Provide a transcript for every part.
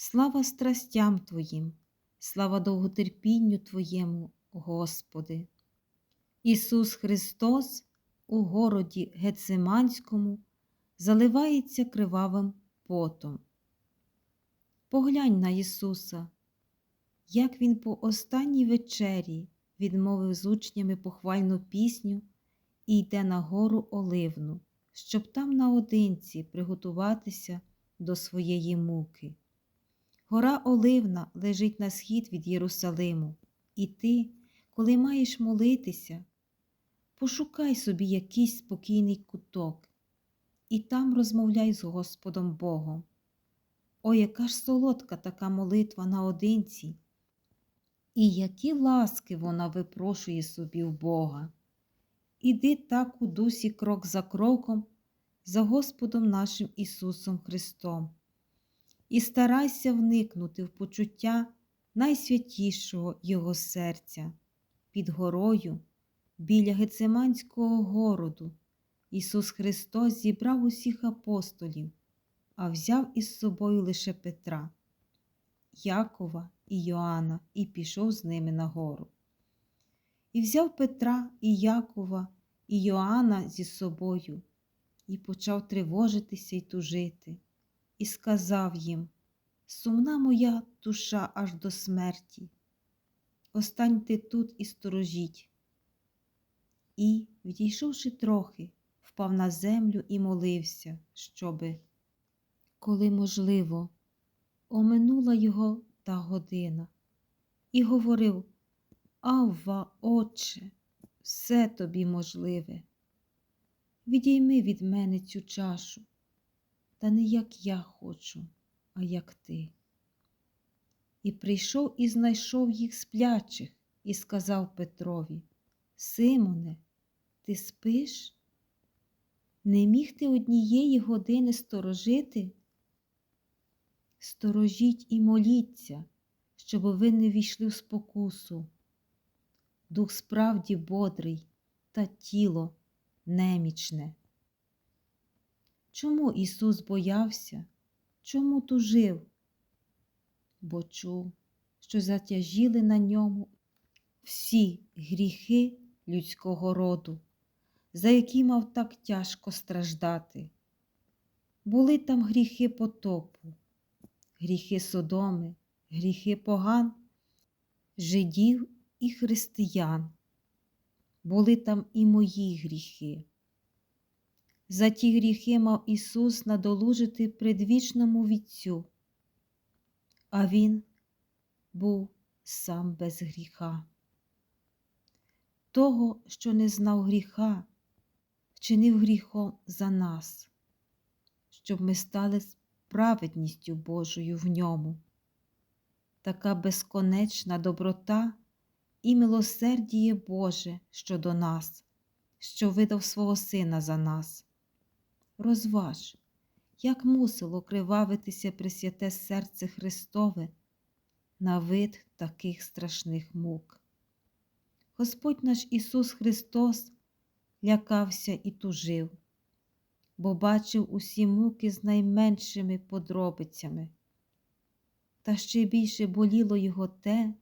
Слава страстям Твоїм, слава довготерпінню Твоєму, Господи. Ісус Христос у городі Гециманському заливається кривавим потом. Поглянь на Ісуса, як Він по останній вечері відмовив з учнями похвальну пісню і йде на гору Оливну, щоб там наодинці приготуватися до своєї муки. Гора Оливна лежить на схід від Єрусалиму, і ти, коли маєш молитися, пошукай собі якийсь спокійний куток і там розмовляй з Господом Богом. О, яка ж солодка така молитва наодинці, і які ласки вона випрошує собі в Бога. Іди так у дусі крок за кроком за Господом нашим Ісусом Христом і старайся вникнути в почуття найсвятішого Його серця. Під горою, біля Гециманського городу, Ісус Христос зібрав усіх апостолів, а взяв із собою лише Петра, Якова і Йоанна і пішов з ними на гору. І взяв Петра і Якова і Йоанна зі собою, і почав тривожитися й тужити, і сказав їм: Сумна моя душа аж до смерті. Останьте тут і сторожіть. І, відійшовши трохи, впав на землю і молився, щоби, коли можливо, оминула його та година, і говорив Авва, Отче, все тобі можливе. Відійми від мене цю чашу, та не як я хочу, а як ти. І прийшов і знайшов їх сплячих, і сказав Петрові Симоне, ти спиш? Не міг ти однієї години сторожити? Сторожіть і моліться, щоб ви не війшли в спокусу. Дух справді бодрий, та тіло немічне. Чому Ісус боявся? Чому тужив? Бо чув, що затяжіли на ньому всі гріхи людського роду, за які мав так тяжко страждати. Були там гріхи потопу, гріхи Содоми, гріхи поган, жидів і християн. Були там і мої гріхи. За ті гріхи мав Ісус надолужити предвічному Вітцю, а Він був сам без гріха. Того, що не знав гріха, вчинив гріхом за нас, щоб ми стали праведністю Божою в ньому. Така безконечна доброта і милосердіє Боже щодо нас, що видав свого Сина за нас. Розваж, як мусило кривавитися Пресвяте серце Христове на вид таких страшних мук. Господь наш Ісус Христос лякався і тужив, бо бачив усі муки з найменшими подробицями. Та ще більше боліло його те,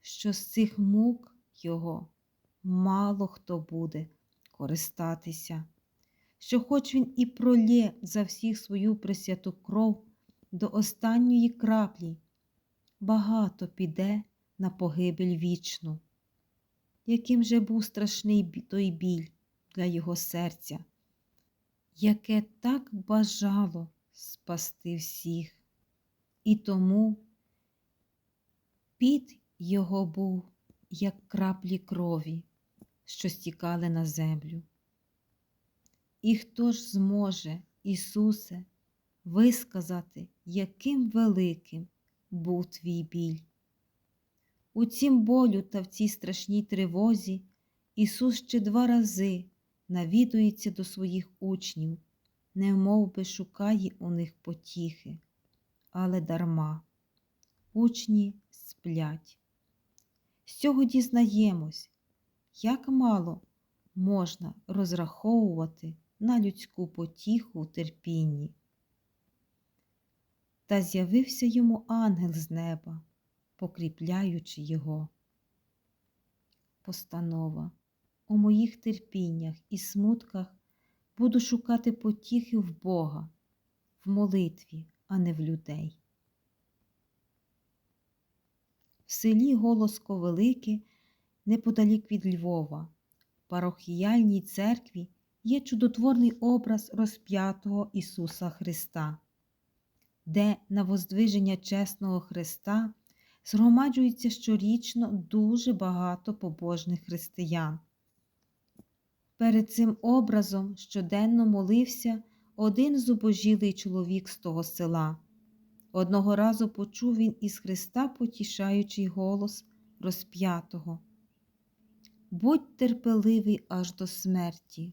що з цих мук його мало хто буде користатися, що хоч він і пролє за всіх свою пресвяту кров до останньої краплі, багато піде на погибель вічну, яким же був страшний той біль для його серця, яке так бажало спасти всіх, і тому під його був, як краплі крові, що стікали на землю. І хто ж зможе, Ісусе, висказати, яким великим був твій біль? У цім болю та в цій страшній тривозі Ісус ще два рази навідується до своїх учнів, немов би шукає у них потіхи, але дарма. Учні сплять. З цього дізнаємось, як мало можна розраховувати на людську потіху в терпінні. та з'явився йому ангел з неба, покріпляючи його. Постанова. У моїх терпіннях і смутках буду шукати потіхи в Бога, в молитві, а не в людей. В селі Голоско Велике, неподалік від Львова, в парохіяльній церкві є чудотворний образ розп'ятого Ісуса Христа, де на воздвиження чесного Христа згромаджується щорічно дуже багато побожних християн. Перед цим образом щоденно молився один зубожілий чоловік з того села. Одного разу почув він із Христа потішаючий голос розп'ятого. Будь терпеливий аж до смерті,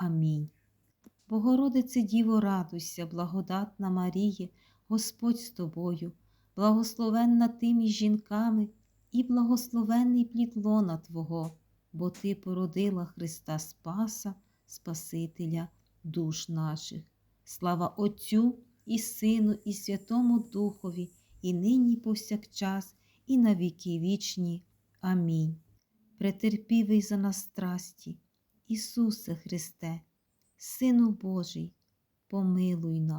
Амінь. Богородице Діво, радуйся, благодатна Маріє, Господь з тобою, благословенна ти між жінками, і благословенний плід лона Твого, бо Ти породила Христа Спаса, Спасителя душ наших. Слава Отцю і Сину, і Святому Духові, і нині, повсякчас, і на віки вічні. Амінь. Претерпівий за нас страсті, Ісусе Христе, Сину Божий, помилуй нас.